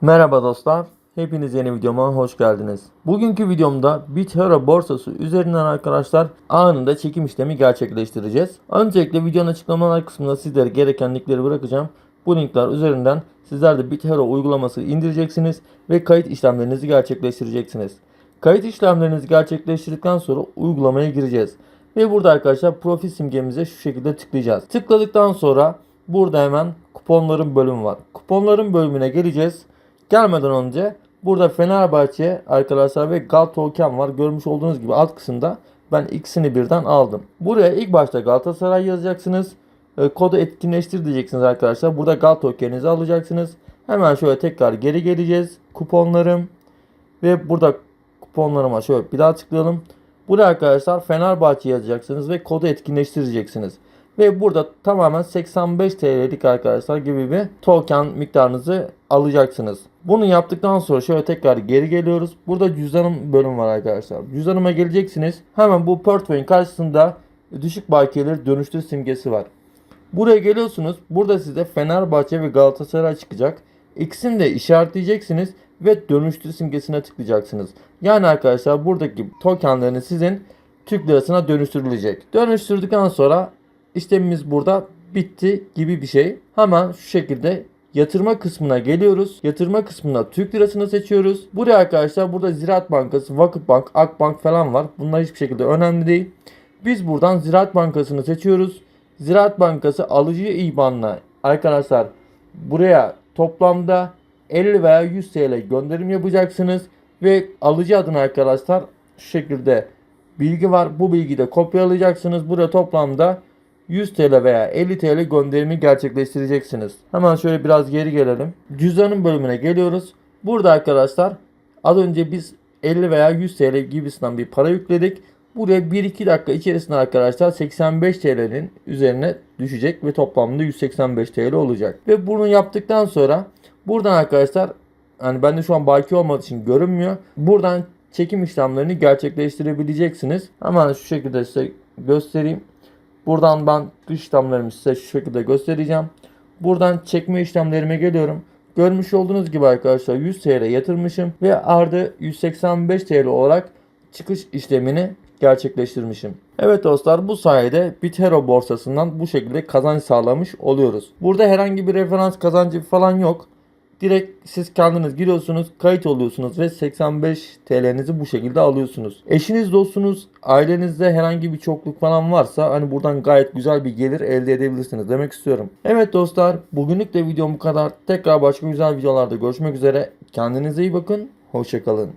Merhaba dostlar. Hepiniz yeni videoma hoş geldiniz. Bugünkü videomda BitHero borsası üzerinden arkadaşlar anında çekim işlemi gerçekleştireceğiz. Öncelikle videonun açıklamalar kısmında sizlere gereken linkleri bırakacağım. Bu linkler üzerinden sizler de BitHero uygulaması indireceksiniz ve kayıt işlemlerinizi gerçekleştireceksiniz. Kayıt işlemlerinizi gerçekleştirdikten sonra uygulamaya gireceğiz. Ve burada arkadaşlar profil simgemize şu şekilde tıklayacağız. Tıkladıktan sonra burada hemen kuponların bölümü var. Kuponların bölümüne geleceğiz. Gelmeden önce burada Fenerbahçe arkadaşlar ve Gal token var. Görmüş olduğunuz gibi alt kısımda ben ikisini birden aldım. Buraya ilk başta Galatasaray yazacaksınız. E, Kodu etkinleştir diyeceksiniz arkadaşlar. Burada Gal tokeninizi alacaksınız. Hemen şöyle tekrar geri geleceğiz. Kuponlarım ve burada kuponlarıma şöyle bir daha tıklayalım. Buraya arkadaşlar Fenerbahçe yazacaksınız ve kodu etkinleştireceksiniz. Ve burada tamamen 85 TL'lik arkadaşlar gibi bir token miktarınızı alacaksınız. Bunu yaptıktan sonra şöyle tekrar geri geliyoruz. Burada cüzdanım bölüm var arkadaşlar. Cüzdanıma geleceksiniz. Hemen bu portföyün karşısında düşük bakiyeleri dönüştür simgesi var. Buraya geliyorsunuz. Burada size Fenerbahçe ve Galatasaray çıkacak. İkisini de işaretleyeceksiniz ve dönüştür simgesine tıklayacaksınız. Yani arkadaşlar buradaki tokenlerini sizin Türk lirasına dönüştürülecek. Dönüştürdükten sonra işlemimiz burada bitti gibi bir şey. Hemen şu şekilde yatırma kısmına geliyoruz. Yatırma kısmına Türk lirasını seçiyoruz. Buraya arkadaşlar burada Ziraat Bankası, Vakıfbank, Akbank falan var. Bunlar hiçbir şekilde önemli değil. Biz buradan Ziraat Bankası'nı seçiyoruz. Ziraat Bankası alıcı IBAN'la arkadaşlar buraya toplamda 50 veya 100 TL gönderim yapacaksınız ve alıcı adına arkadaşlar şu şekilde bilgi var. Bu bilgiyi de kopyalayacaksınız. Buraya toplamda 100 TL veya 50 TL gönderimi gerçekleştireceksiniz. Hemen şöyle biraz geri gelelim. Cüzdanın bölümüne geliyoruz. Burada arkadaşlar az önce biz 50 veya 100 TL gibisinden bir para yükledik. Buraya 1-2 dakika içerisinde arkadaşlar 85 TL'nin üzerine düşecek ve toplamda 185 TL olacak. Ve bunu yaptıktan sonra buradan arkadaşlar hani bende şu an baki olmadığı için görünmüyor. Buradan çekim işlemlerini gerçekleştirebileceksiniz. Hemen şu şekilde size göstereyim. Buradan ben dış işlemlerimi size şu şekilde göstereceğim. Buradan çekme işlemlerime geliyorum. Görmüş olduğunuz gibi arkadaşlar 100 TL yatırmışım ve ardı 185 TL olarak çıkış işlemini gerçekleştirmişim. Evet dostlar bu sayede BitHero borsasından bu şekilde kazanç sağlamış oluyoruz. Burada herhangi bir referans kazancı falan yok. Direkt siz kendiniz giriyorsunuz, kayıt oluyorsunuz ve 85 TL'nizi bu şekilde alıyorsunuz. Eşiniz, dostunuz, ailenizde herhangi bir çokluk falan varsa hani buradan gayet güzel bir gelir elde edebilirsiniz demek istiyorum. Evet dostlar, bugünlük de videom bu kadar. Tekrar başka güzel videolarda görüşmek üzere. Kendinize iyi bakın. Hoşçakalın.